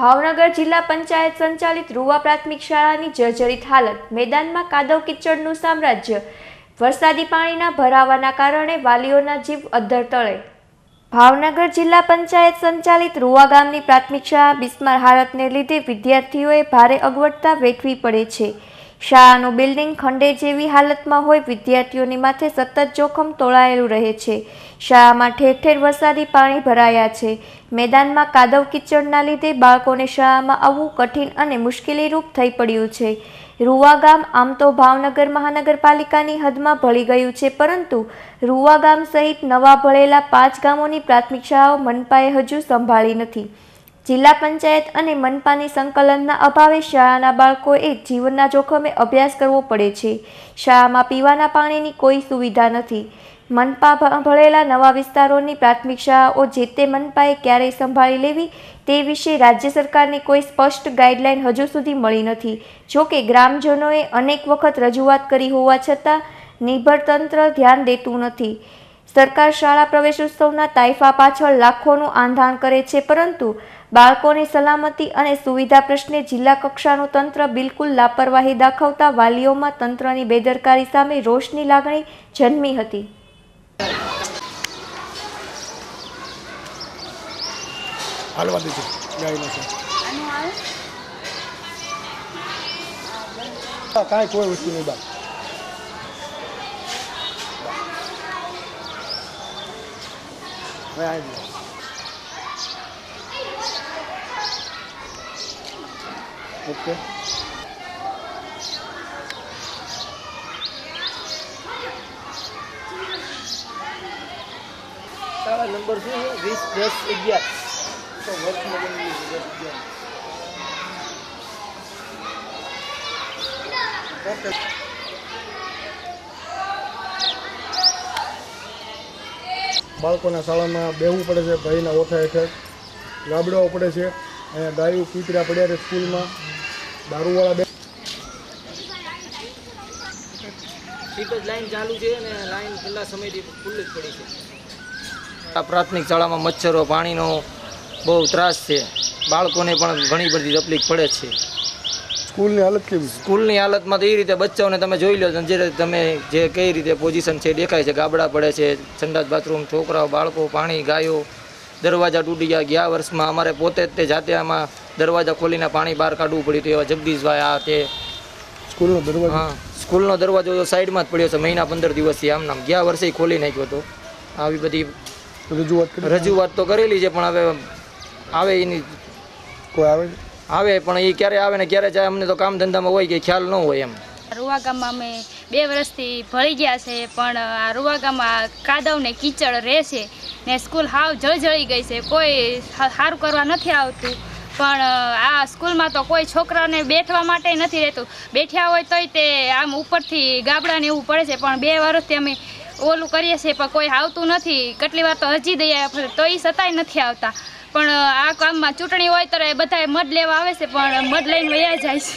ભાવનગર જિલ્લા પંચાયત સંચાલિત રૂવા પ્રાથમિક શાળાની જર્જરિત હાલત, મેદાનમાં કાદવ કિચડનું સામ્રાજ્ય, વરસાદી પાણીના ભરાવાના કારણે વાલીઓના જીવ અદ્ધર તળે. ભાવનગર જિલ્લા પંચાયત સંચાલિત રૂવા ગામની પ્રાથમિક શાળા બિસ્માર હાલતને લીધે વિદ્યાર્થીઓએ ભારે અગવડતા વેઠવી પડે છે. શાળાનું બિલ્ડિંગ ખંડે જેવી હાલતમાં હોય વિદ્યાર્થીઓની માથે સતત જોખમ તોળાયેલું રહે છે. શાળામાં ઠેર ઠેર વરસાદી પાણી ભરાયા છે. મેદાનમાં કાદવ કિચડના લીધે બાળકોને શાળામાં આવવું કઠિન અને મુશ્કેલીરૂપ થઈ પડ્યું છે. રૂવા ગામ આમ તો ભાવનગર મહાનગરપાલિકાની હદમાં ભળી ગયું છે, પરંતુ રૂવા ગામ સહિત નવા ભળેલા પાંચ ગામોની પ્રાથમિક શાળાઓ મનપાએ હજુ સંભાળી નથી. જિલ્લા પંચાયત અને મનપાની સંકલનના અભાવે શાળાના બાળકોએ જીવનના જોખમે અભ્યાસ કરવો પડે છે. શાળામાં પીવાના પાણીની કોઈ સુવિધા નથી. મનપા ભળેલા નવા વિસ્તારોની પ્રાથમિક શાળાઓ જે તે મનપાએ ક્યારેય સંભાળી લેવી તે વિશે રાજ્ય સરકારની કોઈ સ્પષ્ટ ગાઈડલાઈન હજુ સુધી મળી નથી. જોકે ગ્રામજનોએ અનેક વખત રજૂઆત કરી હોવા છતાં નિર્ભર ધ્યાન દેતું નથી. સરકાર શાળા પ્રવેશોત્સવના તાઇફા પાછળ લાખોનું આંધાણ કરે છે પરંતુ બાળકોની સલામતી અને સુવિધા પ્રશ્ને જિલ્લા કક્ષાનું તંત્ર બિલકુલ લાપરવાહી દાખવતા વાલીઓમાં તંત્રની બેદરકારી સામે રોષની લાગણી જન્મી હતી. કાંઈ કોઈ વસ્તુ નહીં બા હવે આવી. ઓકે શાળા નંબર શું છે વીસ, દસ, અગિયાર તો વર્ષમાં બની દસ, અગિયાર. ઓકે બાળકોના શાળામાં બેહવું પડે છે ભાઈના ઓઠા હેઠળ. ગાબડાઓ પડે છે અહીંયા ગાયું કૂતરા પડ્યા છે સ્કૂલમાં. દારૂવાળા બે એક જ લાઈન ચાલુ છે અને લાઈન ખુલ્લા સમયથી ખુલ્લી જ પડી છે. આ પ્રાથમિક શાળામાં મચ્છરો પાણીનો બહુ ત્રાસ છે. બાળકોને પણ ઘણી બધી તકલીફ પડે છે. સ્કૂલની હાલત કેવી સ્કૂલની હાલતમાં તો એ રીતે બચ્ચાઓને તમે જોઈ લો જે તમે જે કઈ રીતે પોઝિશન છે દેખાય છે ગાબડા પડે છે સંડાસ બાથરૂમ છોકરાઓ બાળકો પાણી ગાયો દરવાજા તૂટી ગયા ગયા વર્ષમાં અમારે પોતે જ તે જાતે આમાં દરવાજા ખોલીને પાણી બહાર કાઢવું પડ્યું હતું એવા જગદીશભાઈ આ તે. સ્કૂલનો દરવાજો? હા સ્કૂલનો દરવાજો સાઈડમાં જ પડ્યો છે મહિના પંદર દિવસથી આમ નામ. ગયા વર્ષે ખોલી નાખ્યો હતો. આવી બધી રજૂઆત રજૂઆત તો કરેલી છે પણ હવે આવે એની કોઈ આવે આવે, પણ એ ક્યારે આવે ને ક્યારે જાય, અમને તો કામ ધંધામાં હોય કે ખ્યાલ ન હોય એમ. રૂવા ગામમાં અમે બે વર્ષથી ભળી ગયા છે, પણ આ રૂવા ગામમાં કાદવ ને કીચડ રહે ને સ્કૂલ હાવ જળજળી ગઈ છે. કોઈ સારું કરવા નથી આવતું, પણ આ સ્કૂલમાં તો કોઈ છોકરાને બેઠવા માટે નથી રહેતું. બેઠ્યા હોય તોય તે આમ ઉપરથી ગાબડાને એવું પડે છે, પણ બે વર્ષથી અમે ઓલું કરીએ છીએ, પણ કોઈ આવતું નથી. કેટલી વાર તો હજી દઈએ તોય સતાય નથી આવતા. પણ આ કામમાં ચૂંટણી હોય ત્યારે બધા મધ લેવા આવે છે, પણ મધ લઈને વયા જાય છે.